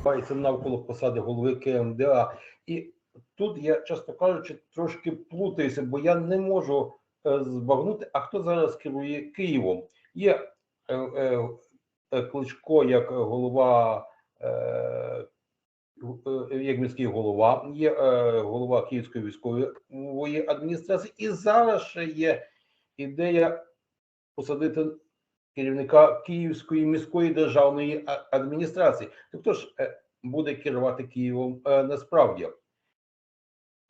відбувається навколо посади голови КМДА. І тут я, чесно кажучи, трошки плутаюся, бо я не можу е, збагнути, а хто зараз керує Києвом. Є е, е, е, Кличко як голова, е, е, як міський голова, є е, голова Київської військової адміністрації, і зараз ще є ідея посадити керівника Київської міської державної адміністрації. То хто ж е, буде керувати Києвом е, насправді?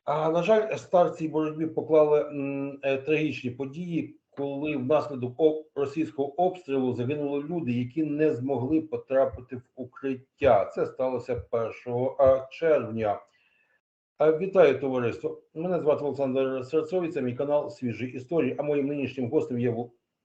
А на жаль, старт боротьбі поклали е, трагічні події, коли внаслідок російського обстрілу загинули люди, які не змогли потрапити в укриття. Це сталося 1 е, червня. Вітаю товариство. Мене звати Олександр Серцовий, мій канал Свіжі історії. А моїм нинішнім гостем є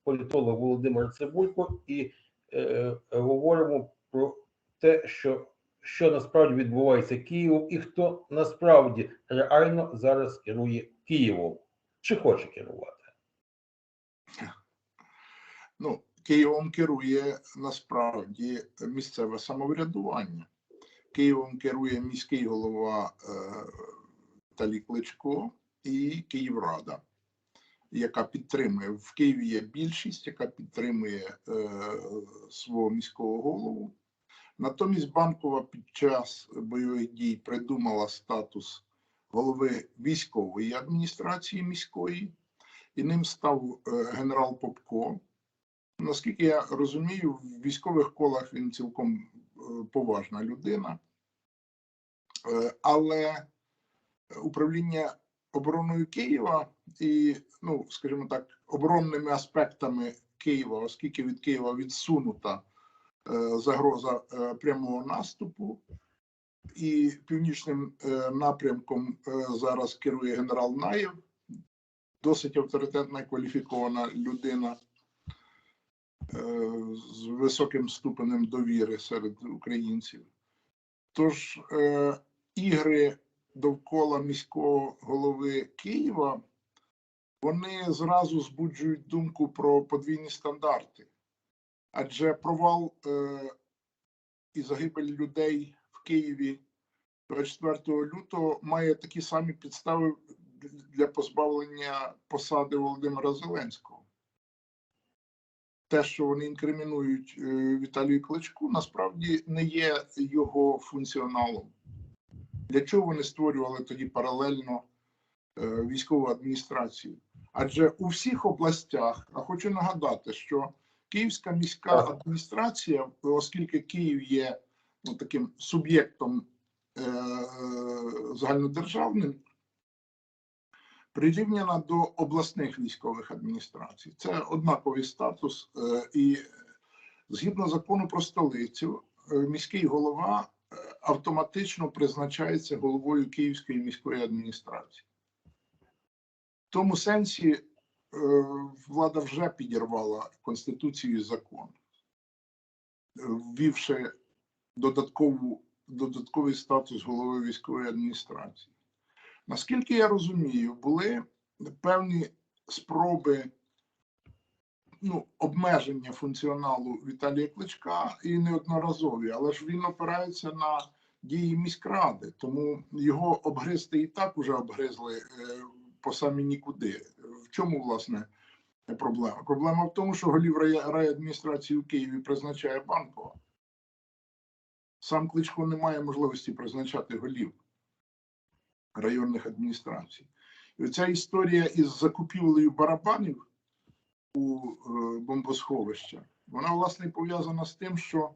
політолог Володимир Цибулько, і е, говоримо про те, що, що насправді відбувається Києвом, і хто насправді реально зараз керує Києвом, чи хоче керувати. Ну, Києвом керує насправді місцеве самоврядування. Києвом керує міський голова е, Віталій Кличко і Київрада, яка підтримує в Києві є більшість, яка підтримує е, свого міського голову. Натомість Банкова під час бойових дій придумала статус голови військової адміністрації міської, і ним став е, генерал Попко. Наскільки я розумію, в військових колах він цілком е, поважна людина, Е, але управління обороною Києва і, ну, скажімо так, оборонними аспектами Києва, оскільки від Києва відсунута е, загроза е, прямого наступу, і північним е, напрямком е, зараз керує генерал Наєв, досить авторитетна і кваліфікована людина е, з високим ступенем довіри серед українців. Тож е, ігри довкола міського голови Києва вони зразу збуджують думку про подвійні стандарти. Адже провал е, і загибель людей в Києві 24 лютого має такі самі підстави для позбавлення посади Володимира Зеленського те, що вони інкримінують е, Віталію Кличку, насправді не є його функціоналом. Для чого вони створювали тоді паралельно е, військову адміністрацію? Адже у всіх областях, а хочу нагадати, що Київська міська адміністрація, оскільки Київ є ну, таким суб'єктом е, загальнодержавним, прирівняна до обласних військових адміністрацій. Це однаковий статус, е, і згідно закону про столицю, е, міський голова е, автоматично призначається головою Київської міської адміністрації. Тому сенсі е, влада вже підірвала Конституцію і закон, ввівши додаткову, додатковий статус голови військової адміністрації. Наскільки я розумію, були певні спроби ну, обмеження функціоналу Віталія Кличка і неодноразові, але ж він опирається на дії міськради, тому його обгризти і так уже обгризли е, по самі нікуди. В чому власне проблема? Проблема в тому, що голів рай- райадміністрації у Києві призначає банкова. Сам Кличко не має можливості призначати голів районних адміністрацій. І оця історія із закупівлею барабанів у е, бомбосховища, вона власне пов'язана з тим, що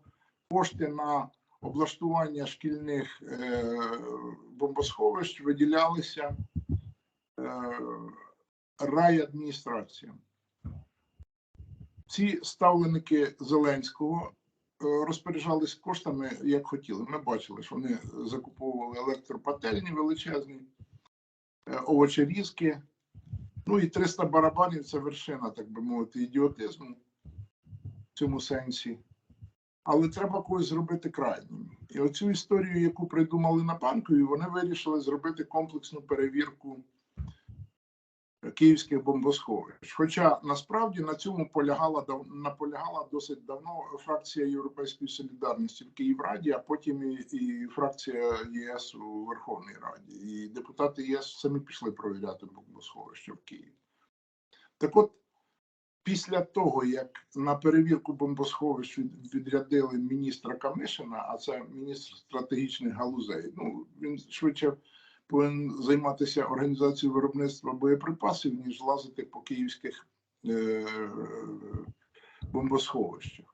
кошти на облаштування шкільних е, бомбосховищ виділялися райадміністраціям. Ці ставленики Зеленського е, розпоряджались коштами, як хотіли. Ми бачили, що вони закуповували електропательні величезні, е, овочерізки. Ну і 300 барабанів це вершина, так би мовити, ідіотизму в цьому сенсі. Але треба когось зробити крайнім. І оцю історію, яку придумали на банкові, вони вирішили зробити комплексну перевірку київських бомбосховищ. Хоча насправді на цьому полягала наполягала досить давно фракція Європейської солідарності в Київраді, а потім і, і фракція ЄС у Верховній Раді. І депутати ЄС самі пішли провіряти бомбосховище в Києві. Так от, після того, як на перевірку бомбосховищ відрядили міністра Камишина, а це міністр стратегічних галузей, ну він швидше повинен займатися організацією виробництва боєприпасів, ніж лазити по київських е, бомбосховищах.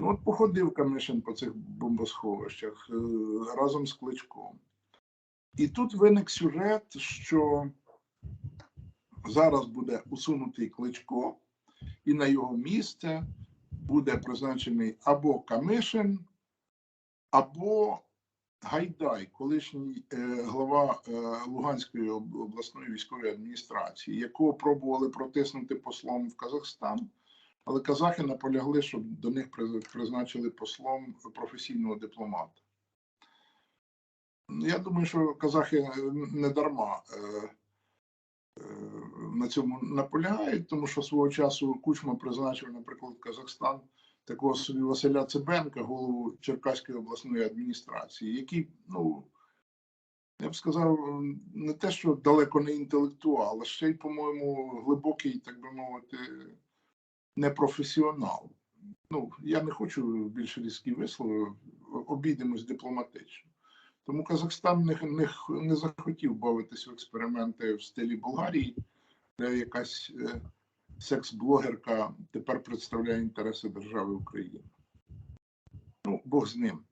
Ну, от походив Камишин по цих бомбосховищах е, разом з Кличком. І тут виник сюжет, що зараз буде усунутий Кличко, і на його місце буде призначений або Камишин, або Гайдай, колишній е, глава е, Луганської обласної військової адміністрації, якого пробували протиснути послом в Казахстан, але казахи наполягли, щоб до них призначили послом професійного дипломата. Я думаю, що казахи е, не дарма на цьому наполягають, тому що свого часу Кучма призначив, наприклад, Казахстан такого собі Василя Цибенка, голову Черкаської обласної адміністрації, який, ну, я б сказав, не те, що далеко не інтелектуал, а ще й, по-моєму, глибокий, так би мовити, непрофесіонал. Ну, я не хочу більше різкі вислови, обійдемось дипломатично. Тому Казахстан не, не, не захотів бавитися в експерименти в стилі Болгарії, де якась е, секс-блогерка тепер представляє інтереси держави України. Ну, Бог з ним.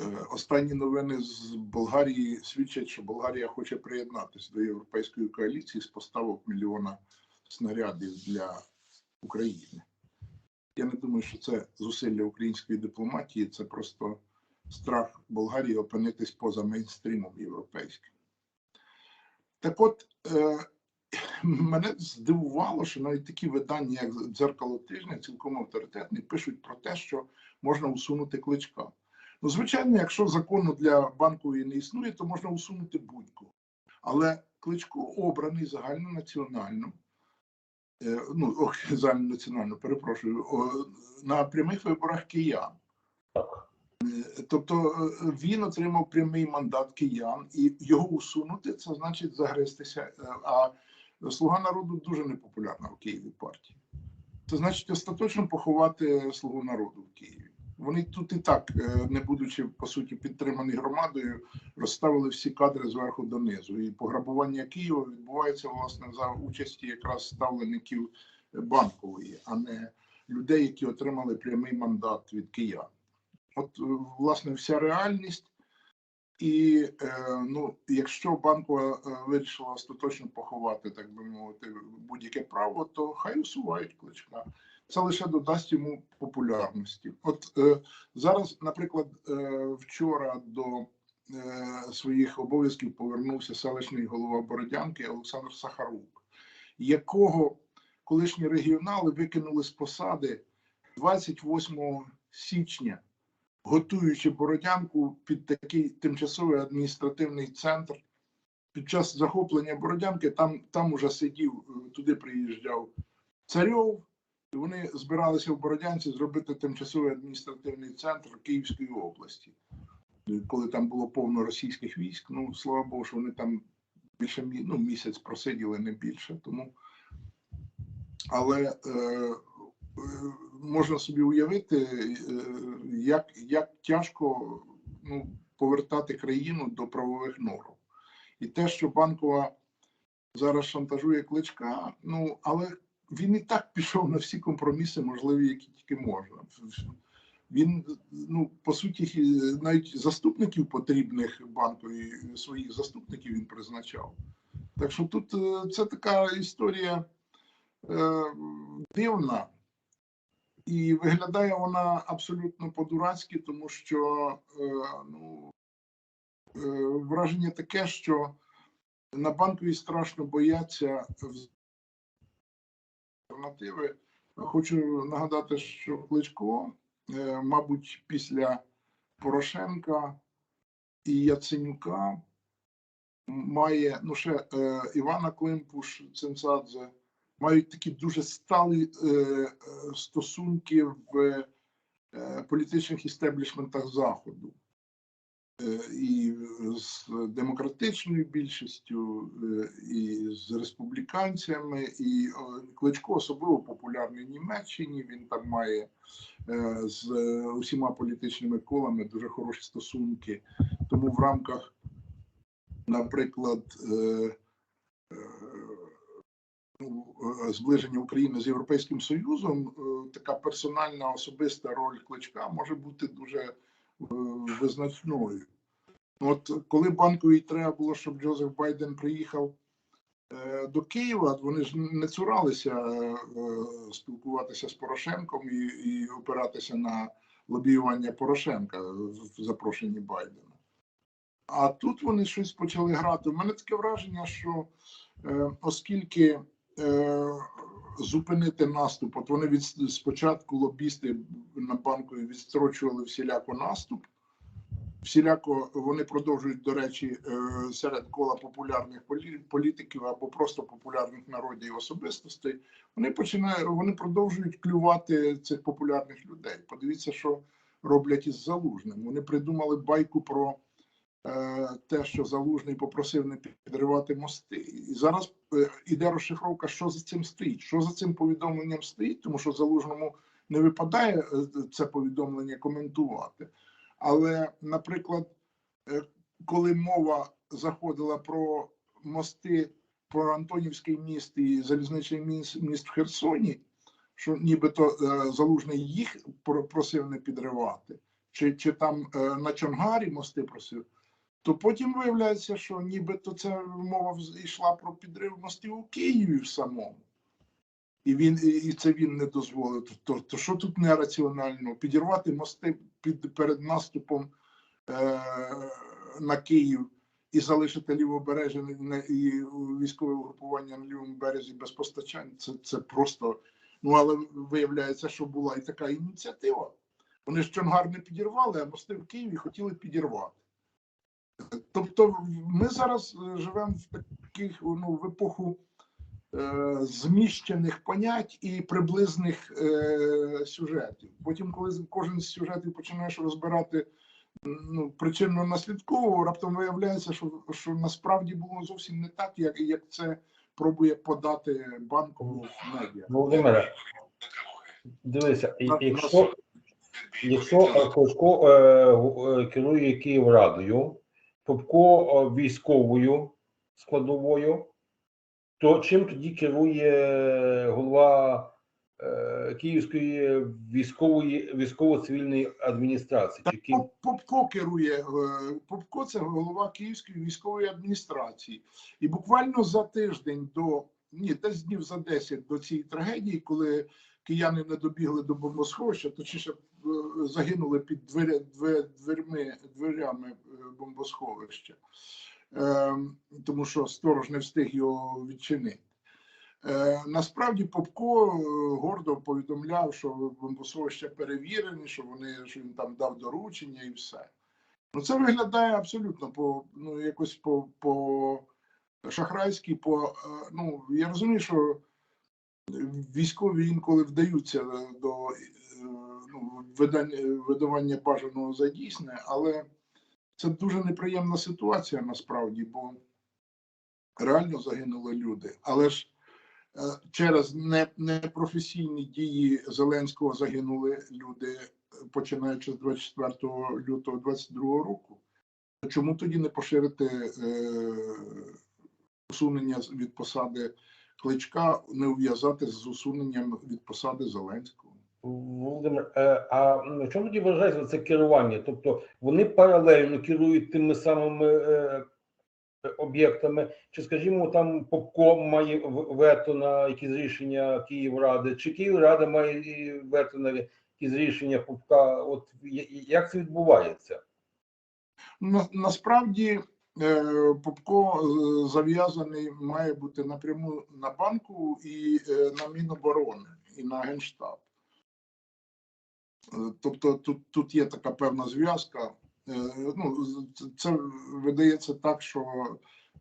Е, Останні новини з Болгарії свідчать, що Болгарія хоче приєднатися до Європейської коаліції з поставок мільйона снарядів для України. Я не думаю, що це зусилля української дипломатії, це просто страх Болгарії опинитись поза мейнстрімом європейським. Так от, е, мене здивувало, що навіть такі видання, як дзеркало тижня, цілком авторитетні, пишуть про те, що можна усунути кличка. Ну, звичайно, якщо закону для банкової не існує, то можна усунути будь-кого. Але кличко обраний загальнонаціонально, е, ну, ох, загальнонаціонально, перепрошую, на прямих виборах киян. Тобто е, він отримав прямий мандат киян, і його усунути це значить загристися. Е, А слуга народу дуже непопулярна в Києві партія. Це значить остаточно поховати слугу народу в Києві. Вони тут і так, е, не будучи по суті підтримані громадою, розставили всі кадри зверху донизу. І пограбування Києва відбувається власне за участі якраз ставлеників банкової, а не людей, які отримали прямий мандат від киян. От, е, власне, вся реальність. І е, ну, якщо банкова е, вирішила остаточно поховати, так би мовити, будь-яке право, то хай усувають кличка. Це лише додасть йому популярності. От е, зараз, наприклад, е, вчора до е, своїх обов'язків повернувся селищний голова Бородянки Олександр Сахарук, якого колишні регіонали викинули з посади 28 січня готуючи Бородянку під такий тимчасовий адміністративний центр. Під час захоплення Бородянки там, там уже сидів, е, туди приїжджав царьов, і вони збиралися в Бородянці зробити тимчасовий адміністративний центр Київської області. Е, Коли там було повно російських військ, ну слава Богу, що вони там більше ну, місяць просиділи, не більше. Тому але е, е, можна собі уявити, е, як, як тяжко ну, повертати країну до правових норм. І те, що банкова зараз шантажує кличка, ну але він і так пішов на всі компроміси, можливі, які тільки можна. Він, ну, по суті, навіть заступників потрібних банкові своїх заступників він призначав. Так що тут е, це така історія е, дивна. І виглядає вона абсолютно по-дурацьки, тому що е, ну, е, враження таке, що на банковій страшно бояться альтернативи. Хочу нагадати, що Кличко, е, мабуть, після Порошенка і Яценюка має ну ще Івана Климпуш, Цинцадзе, мають такі дуже сталі е, е, стосунки в е, політичних істеблішментах Заходу. Е, І з демократичною більшістю, е, і з республіканцями, і о, Кличко особливо популярний в Німеччині. Він там має е, з е, усіма політичними колами дуже хороші стосунки. Тому в рамках, наприклад, е, е, ну, зближення України з Європейським Союзом, е, така персональна особиста роль кличка може бути дуже е, визначною. От коли банковій треба було, щоб Джозеф Байден приїхав до Києва, вони ж не цуралися спілкуватися з Порошенком і, і опиратися на лобіювання Порошенка в запрошенні Байдена. А тут вони щось почали грати. У мене таке враження, що оскільки зупинити наступ, от вони від спочатку лобісти на банку відстрочували всіляко наступ. Всіляко вони продовжують, до речі, е, серед кола популярних політиків або просто популярних народів і особистостей. Вони починають, вони продовжують клювати цих популярних людей. Подивіться, що роблять із залужним. Вони придумали байку про е, те, що залужний попросив не підривати мости. І зараз е, іде розшифровка, що за цим стоїть, що за цим повідомленням стоїть, тому що залужному не випадає е, це повідомлення коментувати. Але, наприклад, е, коли мова заходила про мости, про Антонівський міст і залізничний міст, міст в Херсоні, що нібито е, залужний їх просив не підривати, чи, чи там е, на Чонгарі мости просив, то потім виявляється, що нібито це мова йшла про підрив мостів у Києві в самому. І він і і це він не дозволив. То, то що тут нераціонально? Підірвати мости під перед наступом е, на Київ і залишити лівобережжя і військове угрупування на лівому березі без постачань. Це, це просто. Ну але виявляється, що була і така ініціатива. Вони ж Чонгар не підірвали, а мости в Києві хотіли підірвати. Тобто, ми зараз е, живемо в таких ну, в епоху е, зміщених понять і приблизних е, сюжетів. Потім, коли кожен з сюжетів починаєш розбирати ну, причинно наслідково, раптом виявляється, що, що насправді було зовсім не так, як, як це пробує подати банкову медіа. Володимире, дивися, і- якщо, якщо е, Кличко е, е, керує Київрадою, Попко е, військовою складовою, то чим тоді керує голова е, Київської військової військово-цивільної адміністрації? Чи Попко керує е, Попко це голова Київської військової адміністрації, і буквально за тиждень до ні, десь днів за 10 до цієї трагедії, коли кияни не добігли до бомбосховища, точніше загинули під двері, две- дверми, дверями е, бомбосховища, е, тому що сторож не встиг його відчинити. Е, насправді Попко е, гордо повідомляв, що бомбосховища перевірені, що вони що він там дав доручення і все. Ну це виглядає абсолютно по ну якось по, по шахрайськи, по е, ну я розумію, що військові інколи вдаються до е, ну, видання, видавання бажаного за дійсне, але це дуже неприємна ситуація насправді, бо реально загинули люди. Але ж е, через непрофесійні дії Зеленського загинули люди, е, починаючи з 24 лютого 22 року. Чому тоді не поширити е, усунення від посади кличка, не ув'язати з усуненням від посади Зеленського? Володимир, е, а в чому тоді вважається це керування? Тобто вони паралельно керують тими самими е, об'єктами, чи, скажімо, там Попко має вето на якісь рішення Київради, чи Київрада має вето на якісь рішення Попка? От як це відбувається? На, насправді е, Попко е, зав'язаний має бути напряму на банку і на Міноборони, і на Генштаб. Е, Тобто тут, тут є така певна зв'язка. Е, Ну, це видається так, що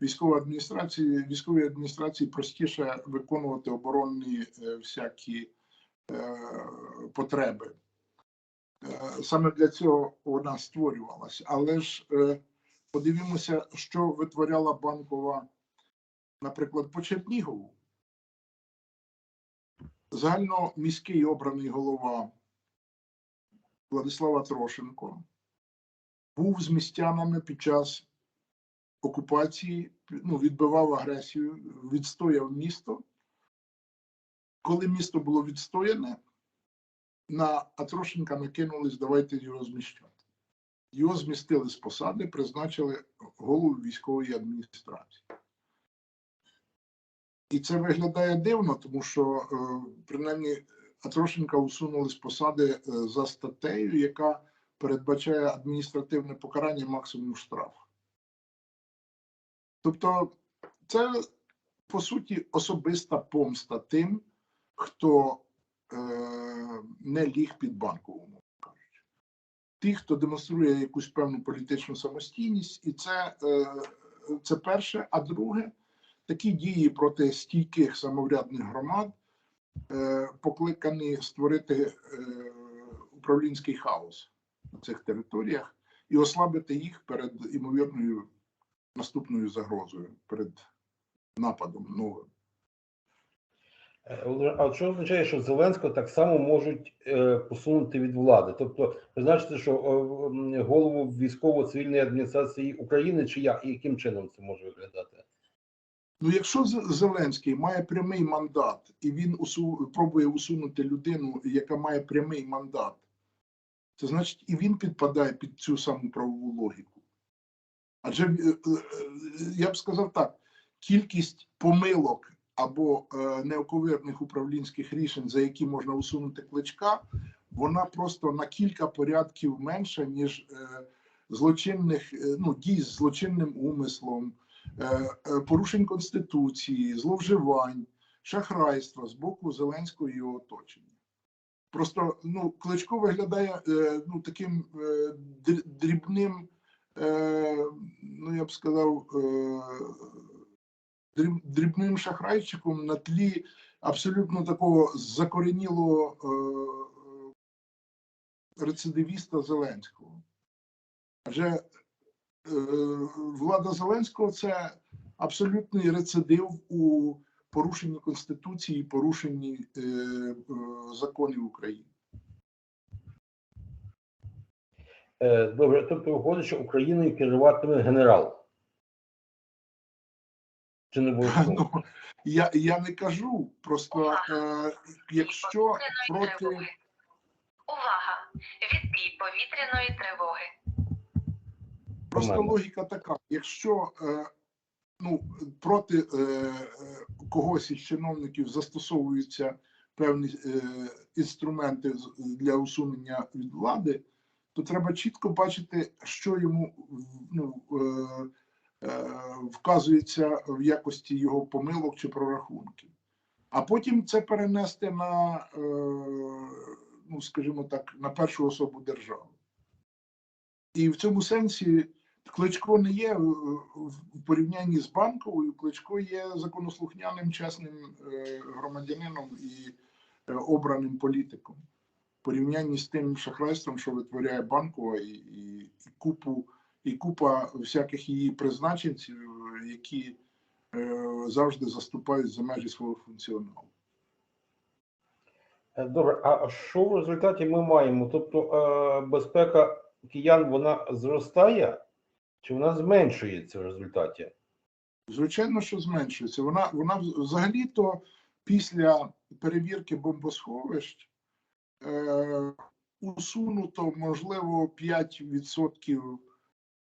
військова адміністрації, військовій адміністрації простіше виконувати оборонні е, всякі потреби. Саме для цього вона створювалася. Але ж подивімося, що витворяла банкова, наприклад, по Чернігову. Загально міський обраний голова Владислава Трошенко був з містянами під час окупації, ну, відбивав агресію, відстояв місто. Коли місто було відстояне, на Атрошенка накинулись, давайте його зміщати. Його змістили з посади, призначили голову військової адміністрації. І це виглядає дивно, тому що е, принаймні Атрошенка усунули з посади е, за статтею, яка передбачає адміністративне покарання максимум штраф. Тобто, це по суті особиста помста тим, хто е, не ліг під банкову, мовно кажучи. Ті, хто демонструє якусь певну політичну самостійність, і це, е, це перше. А друге, такі дії проти стійких самоврядних громад покликані створити е, управлінський хаос на цих територіях і ослабити їх перед імовірною наступною загрозою, перед нападом новим. Е, А що означає, що Зеленського так само можуть е, посунути від влади? Тобто, ви значите, що е, голову військово-цивільної адміністрації України чи я, і яким чином це може виглядати? Ну, якщо Зеленський має прямий мандат і він усу... пробує усунути людину, яка має прямий мандат, це значить і він підпадає під цю саму правову логіку. Адже е, е, я б сказав так: кількість помилок або е, неоковирних управлінських рішень, за які можна усунути кличка, вона просто на кілька порядків менша, ніж злочинних ну, дій з злочинним умислом, порушень конституції, зловживань, шахрайства з боку Зеленського і його оточення. Просто ну, Кличко виглядає е, ну, таким е, дрібним, е, ну я б сказав, е, дрібним шахрайчиком на тлі абсолютно такого закоренілого е, рецидивіста Зеленського. Адже е, влада Зеленського це абсолютний рецидив у порушенні Конституції, і порушенні е, е, законів України. Е, Добре, тобто виходить, що Україною керуватиме генерал. Чи не обов'язково? Ну, я, я не кажу, просто е, якщо проти Увага! Відбій повітряної тривоги. Просто Нормально. логіка така: якщо е, ну, проти е, е, когось із чиновників застосовуються певні е, інструменти для усунення від влади, то треба чітко бачити, що йому ну, е, е, вказується в якості його помилок чи прорахунків. А потім це перенести на, е, ну, скажімо так, на першу особу держави. І в цьому сенсі Кличко не є е, в порівнянні з банковою, Кличко є законослухняним, чесним е, громадянином і е, обраним політиком. В порівнянні з тим шахрайством, що витворяє банкова, і, і, і купу, і купа всяких її призначенців, е, які е, завжди заступають за межі свого функціоналу. Е, Добре, а що в результаті ми маємо? Тобто е, безпека киян вона зростає чи вона зменшується в результаті? Звичайно, що зменшується. Вона, вона взагалі-то після перевірки бомбосховищ е, усунуто, можливо, 5%,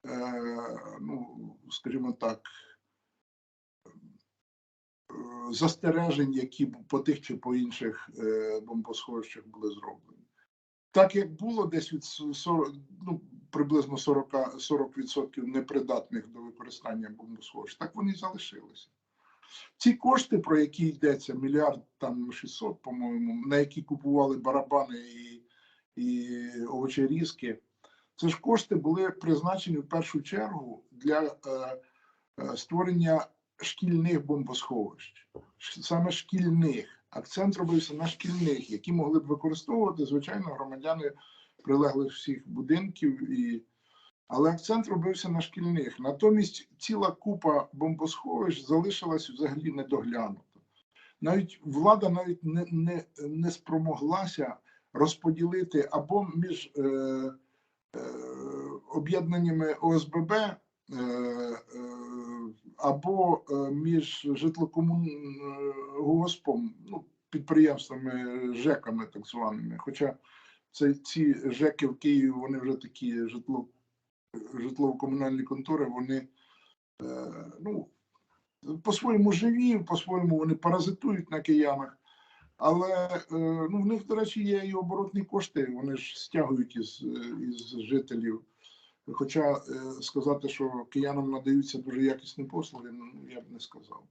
е, ну, скажімо так, е, застережень, які по тих чи по інших е, бомбосховищах були зроблені. Так як було десь від 40, ну, приблизно 40, 40% непридатних до використання бомбосховищ, так вони і залишилися. Ці кошти, про які йдеться, мільярд там 600, по-моєму, на які купували барабани і, і овочерізки, це ж кошти були призначені в першу чергу для е, е, створення шкільних бомбосховищ, саме шкільних. Акцент робився на шкільних, які могли б використовувати, звичайно, громадяни прилеглих всіх будинків. І... Але акцент робився на шкільних. Натомість ціла купа бомбосховищ залишилась взагалі недоглянута. Навіть влада навіть не, не, не спромоглася розподілити або між е, е, об'єднаннями ОСББ, е, е, або е, між житлокомунгоспом, ну, підприємствами, ЖЕКами так званими. Хоча це ці ЖЕКи в Києві, вони вже такі житло, житлово-комунальні контори, вони е, ну, по-своєму живі, по-своєму вони паразитують на киянах. Але е, ну, в них, до речі, є і оборотні кошти, вони ж стягують із, із жителів. Хоча е, сказати, що киянам надаються дуже якісні послуги, ну я б не сказав.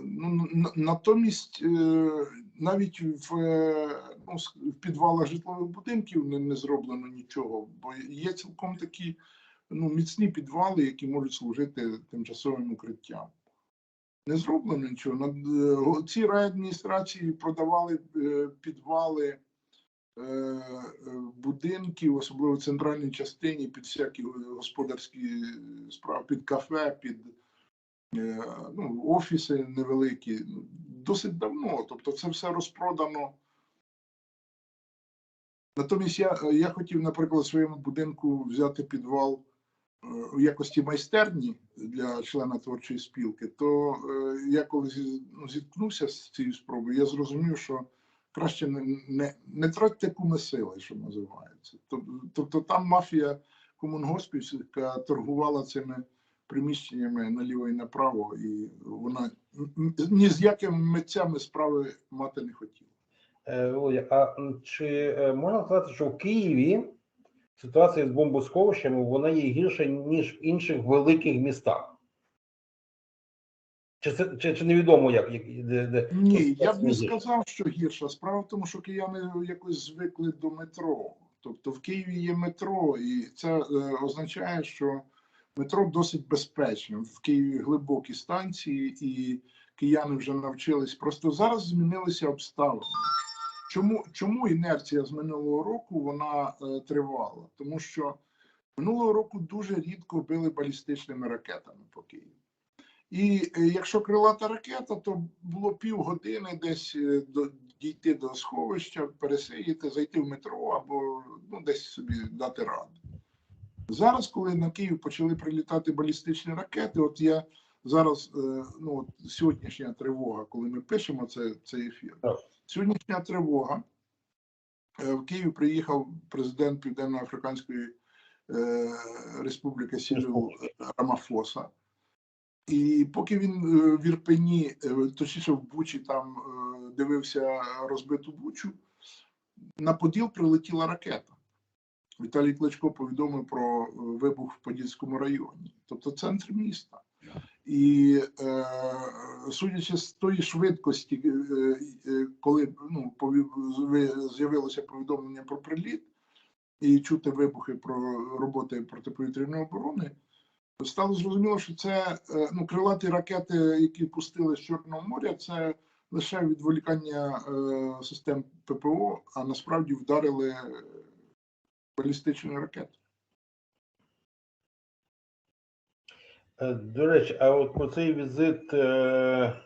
Ну, на- натомість, е, навіть в, е, ну, в підвалах житлових будинків не, не зроблено нічого, бо є цілком такі ну, міцні підвали, які можуть служити тимчасовим укриттям. Не зроблено нічого. Е, Ці райадміністрації продавали підвали будинків, особливо в центральній частині, під всякі господарські справи, під кафе, під ну, офіси невеликі. Ну, Досить давно. Тобто це все розпродано. Натомість я, я хотів, наприклад, в своєму будинку взяти підвал е, у якості майстерні для члена творчої спілки, то е, я коли ну, зіткнувся з цією спробою, я зрозумів, що краще не, не, не тратьте куми сили, що називається. Тоб- Тобто там мафія комунгоспівська торгувала цими приміщеннями наліво і направо, і вона ні з якими митцями справи мати не хотіла. Е, Володя, а чи е, можна сказати, що в Києві ситуація з бомбосховищами вона є гірша, ніж в інших великих містах? Чи, це, чи, чи невідомо, як, як де, де Ні, я б не сказав, що гірша. Справа в тому, що кияни якось звикли до метро. Тобто в Києві є метро, і це е, означає, що метро досить безпечне. В Києві глибокі станції, і кияни вже навчились. Просто зараз змінилися обставини. Чому, чому інерція з минулого року вона е, тривала? Тому що минулого року дуже рідко били балістичними ракетами по Києву. І е, якщо крилата ракета, то було півгодини десь е, до, дійти до сховища, пересидіти, зайти в метро або ну, десь собі дати раду. Зараз, коли на Київ почали прилітати балістичні ракети, от я зараз, е, ну от сьогоднішня тривога, коли ми пишемо це, цей ефір, сьогоднішня тривога. Е, В Київ приїхав президент Південно-Африканської е, Республіки Сірил Рамафоса. І поки він в Ірпені, точніше в Бучі, там дивився розбиту Бучу, на Поділ прилетіла ракета. Віталій Кличко повідомив про е, вибух в Подільському районі, тобто центр міста. І е, судячи з тої швидкості, е, е, коли ну, з'явилося повідомлення про приліт і чути вибухи про роботи протиповітряної оборони, стало зрозуміло, що це е, ну, крилаті ракети, які пустили з Чорного моря, це лише відволікання е, систем ППО, а насправді вдарили балістичні ракети. Е, До речі, а от про цей візит. Е...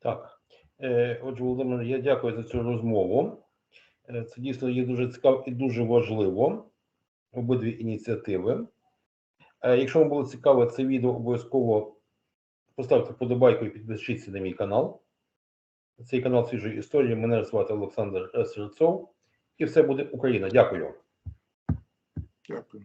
Так. Е, Отже, Володимир, я дякую за цю розмову. Це дійсно є дуже цікаво і дуже важливо. Обидві ініціативи. Якщо вам було цікаво це відео, обов'язково поставте вподобайку і підпишіться на мій канал. Цей канал свіжої історії. Мене звати Олександр Серцов. І все буде Україна. Дякую. Дякую.